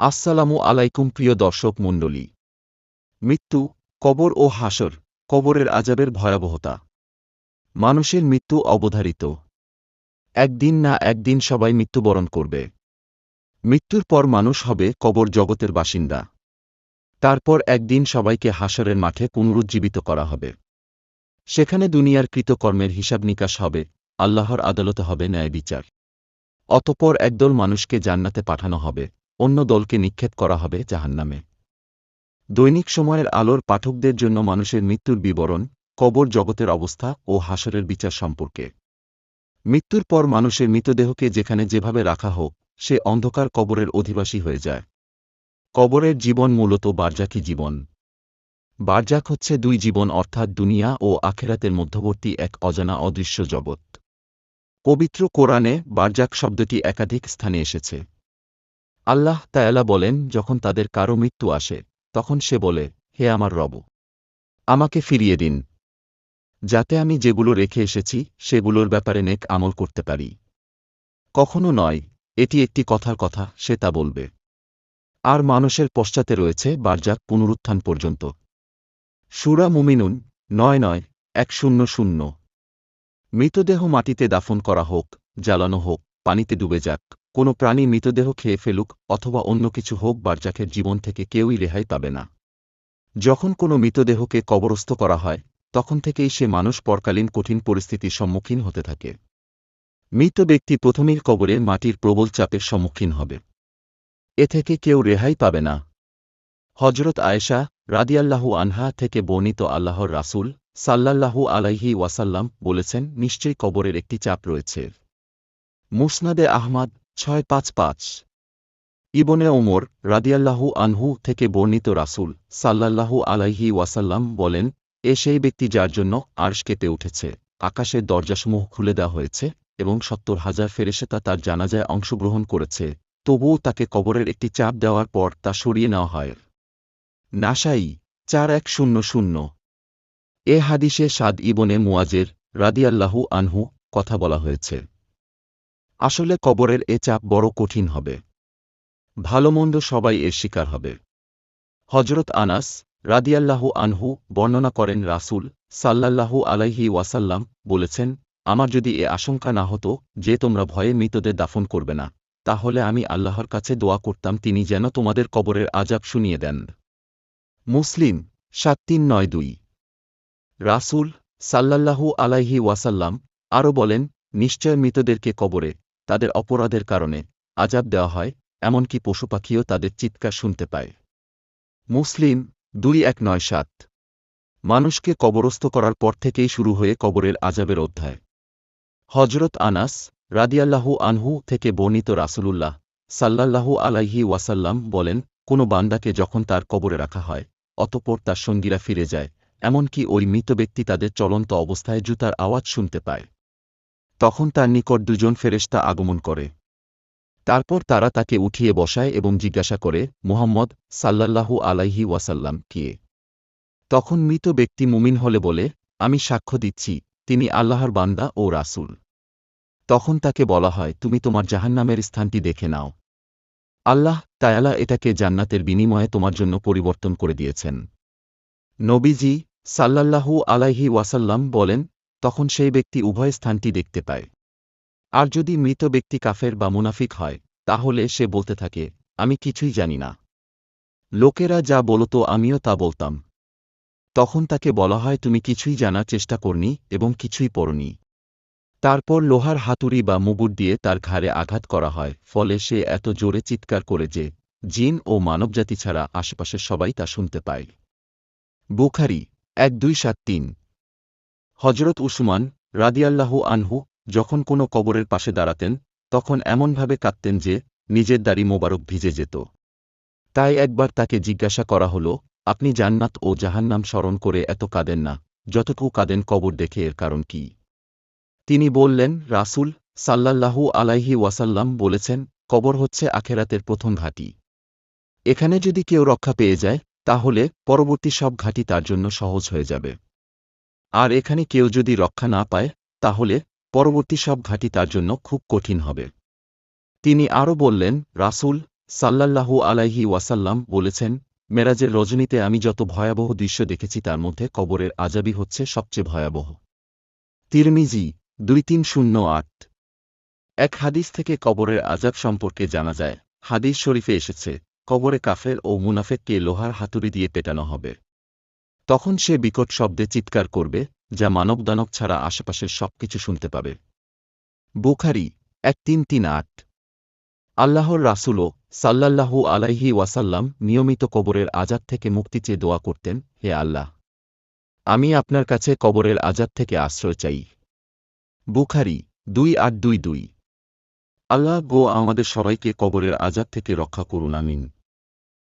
আসসালামু আলাইকুম প্রিয় দর্শক মণ্ডলী। মৃত্যু, কবর ও হাসর কবরের আজাবের ভয়াবহতা। মানুষের মৃত্যু অবধারিত। একদিন না একদিন সবাই মৃত্যুবরণ করবে। মৃত্যুর পর মানুষ হবে কবর জগতের বাসিন্দা। তারপর একদিন সবাইকে হাসরের মাঠে পুনরুজ্জীবিত করা হবে। সেখানে দুনিয়ার কৃতকর্মের হিসাব নিকাশ হবে, আল্লাহর আদালতে হবে ন্যায় বিচার অতপর একদল মানুষকে জান্নাতে পাঠানো হবে। অন্য দলকে নিক্ষেপ করা হবে জাহান্নামে। দৈনিক সময়ের আলোর পাঠকদের জন্য মানুষের মৃত্যুর বিবরণ, কবর জগতের অবস্থা ও হাসরের বিচার সম্পর্কে। মৃত্যুর পর মানুষের মৃতদেহকে যেখানে যেভাবে রাখা হোক, সে অন্ধকার কবরের অধিবাসী হয়ে যায়। কবরের জীবন মূলত বারজাকি জীবন। বারজাক হচ্ছে দুই জীবন অর্থাৎ দুনিয়া ও আখেরাতের মধ্যবর্তী এক অজানা অদৃশ্য জগৎ। পবিত্র কোরআনে বারজাক শব্দটি একাধিক স্থানে এসেছে। আল্লাহ তায়ালা বলেন, যখন তাদের কারও মৃত্যু আসে, তখন সে বলে, হে আমার রব, আমাকে ফিরিয়ে দিন। যাতে আমি যেগুলো রেখে এসেছি, সেগুলোর ব্যাপারে নেক আমল করতে পারি। কখনো নয়, এটি একটি কথার কথা, সে তা বলবে। আর মানুষের পশ্চাতে রয়েছে বারজাক পুনরুত্থান পর্যন্ত। সুরা মুমিনুন, নয় নয়, এক শূন্য শূন্য। মৃতদেহ মাটিতে দাফন করা হোক, জ্বালানো হোক, পানিতে ডুবে যাক। কোনো প্রাণী মৃতদেহ খেয়ে ফেলুক, অথবা অন্য কিছু হোক বারজাকের জীবন থেকে কেউই রেহাই পাবে না। যখন কোনো মৃতদেহকে কবরস্থ করা হয়, তখন থেকেই সে মানুষ পরকালীন কঠিন পরিস্থিতির সম্মুখীন হতে থাকে। মৃত ব্যক্তি প্রথমেই কবরে মাটির প্রবল চাপের সম্মুখীন হবে। এ থেকে কেউ রেহাই পাবে না। হজরত আয়েশা রাদিয়াল্লাহু আনহা থেকে বর্ণিত আল্লাহর রাসুল সাল্লাল্লাহু আলাইহি ওয়াসাল্লাম বলেছেন, নিশ্চয়ই কবরের একটি চাপ রয়েছে। মুসনাদে আহমাদ ছয় পাঁচ পাঁচ। ইবনে ওমর রাদিয়াল্লাহু আনহু থেকে বর্ণিত রাসূল সাল্লাল্লাহু আলাইহি ওয়াসাল্লাম বলেন, এ সেই ব্যক্তি যার জন্য আর্শ কেঁপে উঠেছে, আকাশের দরজাসমূহ খুলে দেওয়া হয়েছে এবং সত্তর হাজার ফেরেশেতা তার জানাজায় অংশগ্রহণ করেছে, তবুও তাকে কবরের একটি চাপ দেওয়ার পর তা সরিয়ে নেওয়া হয়। নাসাই চার এক শূন্য শূন্য। এ হাদিসে সাদ ইবনে মুয়াজের রাদিয়াল্লাহু আনহু কথা বলা হয়েছে। আসলে কবরের এ চাপ বড় কঠিন হবে। ভালোমন্দ সবাই এর শিকার হবে। হজরত আনাস রাদিয়াল্লাহু আনহু বর্ণনা করেন রাসূল সাল্লাল্লাহু আলাইহি ওয়াসাল্লাম বলেছেন, আমার যদি এ আশঙ্কা না হতো যে তোমরা ভয়ে মৃতদের দাফন করবে না, তাহলে আমি আল্লাহর কাছে দোয়া করতাম তিনি যেন তোমাদের কবরের আজাব শুনিয়ে দেন। মুসলিম, সাত তিন নয় দুই। রাসূল সাল্লাল্লাহু আলাইহি ওয়াসাল্লাম আরও বলেন, নিশ্চয় মৃতদেরকে কবরে তাদের অপরাধের কারণে আজাব দেওয়া হয়, এমনকি পশুপাখিও তাদের চিৎকার শুনতে পায়। মুসলিম দুই এক নয় সাত। মানুষকে কবরস্থ করার পর থেকেই শুরু হয়ে কবরের আজাবের অধ্যায়। হজরত আনাস রাদিয়াল্লাহু আনহু থেকে বর্ণিত রাসুলুল্লাহ সাল্লাল্লাহু আলাইহি ওয়াসাল্লাম বলেন, কোনো বান্দাকে যখন তার কবরে রাখা হয়, অতপর তার সঙ্গীরা ফিরে যায়, এমনকি ওই মৃত ব্যক্তি তাদের চলন্ত অবস্থায় জুতার আওয়াজ শুনতে পায়। তখন তার নিকট দুজন ফেরেশতা আগমন করে। তারপর তারা তাকে উঠিয়ে বসায় এবং জিজ্ঞাসা করে, মুহাম্মদ সাল্লাল্লাহু আলাইহি ওয়াসাল্লাম কে? তখন মৃত ব্যক্তি মুমিন হলে বলে, আমি সাক্ষ্য দিচ্ছি, তিনি আল্লাহর বান্দা ও রাসূল। তখন তাকে বলা হয়, তুমি তোমার জাহান্নামের স্থানটি দেখে নাও। আল্লাহ তায়ালা এটাকে জান্নাতের বিনিময়ে তোমার জন্য পরিবর্তন করে দিয়েছেন। নবীজি সাল্লাল্লাহু আলাইহি ওয়াসাল্লাম বলেন তখন সেই ব্যক্তি উভয় স্থানটি দেখতে পায়। আর যদি মৃত ব্যক্তি কাফের বা মুনাফিক হয়, তাহলে সে বলতে থাকে, আমি কিছুই জানি না। লোকেরা যা বলত আমিও তা বলতাম। তখন তাকে বলা হয়, তুমি কিছুই জানার চেষ্টা করনি এবং কিছুই পড়নি। তারপর লোহার হাতুড়ি বা মুগুর দিয়ে তার ঘাড়ে আঘাত করা হয়, ফলে সে এত জোরে চিৎকার করে যে, জিন ও মানবজাতি ছাড়া আশেপাশের সবাই তা শুনতে পায়। বুখারি, এক দুই সাত তিন। হজরত উসমান রাদিয়াল্লাহু আনহু যখন কোনো কবরের পাশে দাঁড়াতেন, তখন এমনভাবে কাঁদতেন যে, নিজের দাড়ি মোবারক ভিজে যেত। তাই একবার তাকে জিজ্ঞাসা করা হল, আপনি জান্নাত ও জাহান্নাম স্মরণ করে এত কাঁদেন না, যতটুকু কাঁদেন কবর দেখে এর কারণ কি? তিনি বললেন, রাসূল সাল্লাল্লাহু আলাইহি ওয়াসাল্লাম বলেছেন, কবর হচ্ছে আখেরাতের প্রথম ঘাঁটি। এখানে যদি কেউ রক্ষা পেয়ে যায়, তাহলে পরবর্তী সব ঘাঁটি তার জন্য সহজ হয়ে যাবে। আর এখানে কেউ যদি রক্ষা না পায়, তাহলে পরবর্তী সব ঘাঁটি তার জন্য খুব কঠিন হবে। তিনি আরও বললেন, রাসূল সাল্লাল্লাহু আলাইহি ওয়াসাল্লাম বলেছেন, মেরাজের রজনীতে আমি যত ভয়াবহ দৃশ্য দেখেছি তার মধ্যে কবরের আজাবি হচ্ছে সবচেয়ে ভয়াবহ। তিরমিজি দুই তিন শূন্য আট। এক হাদিস থেকে কবরের আজাব সম্পর্কে জানা যায়। হাদিস শরীফে এসেছে, কবরে কাফের ও মুনাফেককে লোহার হাতুড়ি দিয়ে পেটানো হবে। তখন সে বিকট শব্দে চিৎকার করবে, যা মানবদানব ছাড়া আশেপাশের সবকিছু শুনতে পাবে। বুখারি, এক তিন তিন আট। আল্লাহর রাসুলও সাল্লাল্লাহু আলাইহি ওয়াসাল্লাম নিয়মিত কবরের আজাদ থেকে মুক্তি চেয়ে দোয়া করতেন, হে আল্লাহ, আমি আপনার কাছে কবরের আজাদ থেকে আশ্রয় চাই। বুখারি, দুই আট দুই দুই। আল্লাহ গো আমাদের সবাইকে কবরের আজাদ থেকে রক্ষা করুন, আমিন।